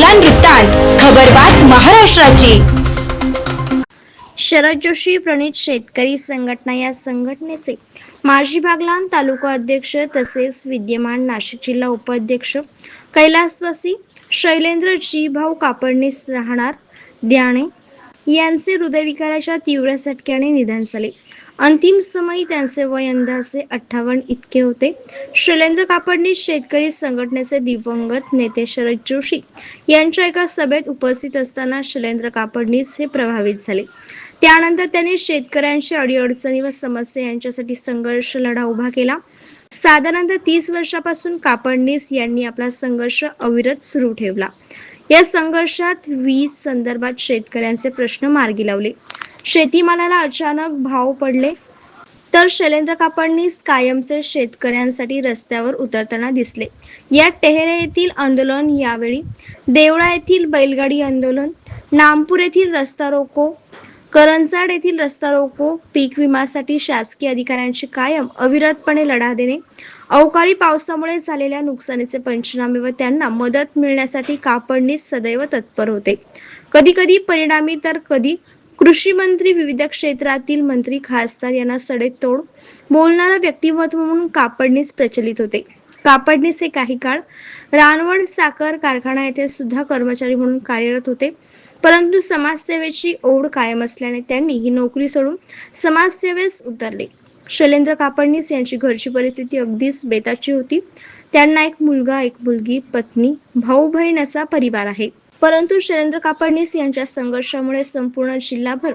बागलान वृत्तांत खबरबात महाराष्ट्राची. शरद जोशी प्रणित शेतकरी संघटना या संघटनेचे माजी बागलान तालुका अध्यक्ष तसेच विद्यमान नाशिक जिल्हा उपाध्यक्ष कैलासवासी शैलेंद्र जी भाऊ कापडणीस राहणार द्याणे यांचे हृदयविकाराच्या तीव्र झटक्याने निधन झाले. अंतिम समयी त्यांचे वय अंदाजे अठ्ठावन्न इतके होते. शैलेंद्र कापडणीस शेतकरी संघटनेचे दिवंगत नेते शरद जोशी यांच्या एका सभेत उपस्थित असताना शैलेंद्र कापडणीस हे प्रभावित झाले. त्यानंतर त्यांनी शेतकऱ्यांची अडीअडचणी व समस्या यांच्यासाठी संघर्ष लढा उभा केला. साधारणतः तीस वर्षापासून कापडणीस यांनी आपला संघर्ष अविरत सुरू ठेवला. या संघर्षात वीज संदर्भात शेतकऱ्यांचे प्रश्न मार्गी लावले. शेतीमालाला अचानक भाव पडले तर शैलेंद्र कापडणीस कायमचे शेतकऱ्यांसाठी रस्त्यावर उतरताना दिसले. या टेहरे येथील आंदोलन यावेळी देवळा येथील बैलगाडी आंदोलन नामपूर येथील रस्ता रोको करंजाड येथील रस्ता रोको पीक विमासाठी शासकीय अधिकाऱ्यांची कायम अविरतपणे लढा देणे अवकाळी पावसामुळे झालेल्या नुकसानीचे पंचनामे व त्यांना मदत मिळण्यासाठी कापडणीस सदैव तत्पर होते. कधी कधी परिणामी तर कधी कृषी मंत्री विविध क्षेत्रातील मंत्री खासदार यांना सडेतोड बोलणारा व्यक्तिमत्व म्हणून कापडणीस प्रचलित होते. कापडणीस हे काही काळ रानवड साखर कारखाना येथे सुद्धा कर्मचारी म्हणून कार्यरत होते. परंतु समाजसेवेची ओढ कायम असल्याने त्यांनी ही नोकरी सोडून समाजसेवेस उतरले. शैलेंद्र कापडणीस यांची घरची परिस्थिती अगदीच बेताची होती. त्यांना एक मुलगा एक मुलगी पत्नी भाऊ बहीण असा परिवार आहे. परंतु शैलेंद्र कापडणीस यांच्या संघर्षामुळे संपूर्ण जिल्हाभर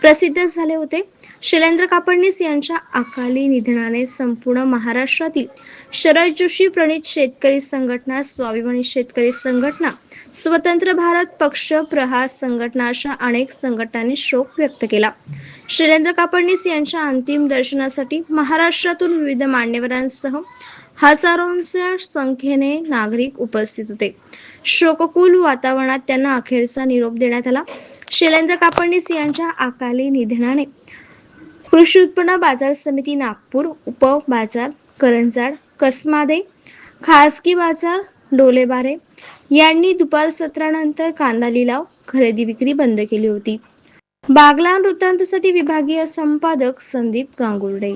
प्रसिद्ध झाले होते. शैलेंद्र कापडणीस यांच्या अकाली निधनाने संपूर्ण महाराष्ट्रातील शरद जोशी प्रणित शेतकरी संघटना स्वाभिमानी शेतकरी संघटना स्वतंत्र भारत पक्ष प्रहार संघटना अशा अनेक संघटनांनी शोक व्यक्त केला. शैलेंद्र कापडणीस यांच्या अंतिम दर्शनासाठी महाराष्ट्रातून विविध मान्यवरांसह हजारोंच्या संख्येने नागरिक उपस्थित होते. शोककुल वातावरणात त्यांना अखेरचा निरोप देण्यात आला. शैलेंद्र कापडणीस यांच्या अकाली निधनाने कृषी उत्पन्न बाजार समिती नागपूर उप बाजार करंजाड कसमादे खासगी बाजार डोलेबारे यांनी दुपार सत्रानंतर कांदा लिलाव खरेदी विक्री बंद केली होती. बागलान वृत्तांतसाठी विभागीय संपादक संदीप गांगुर्डे.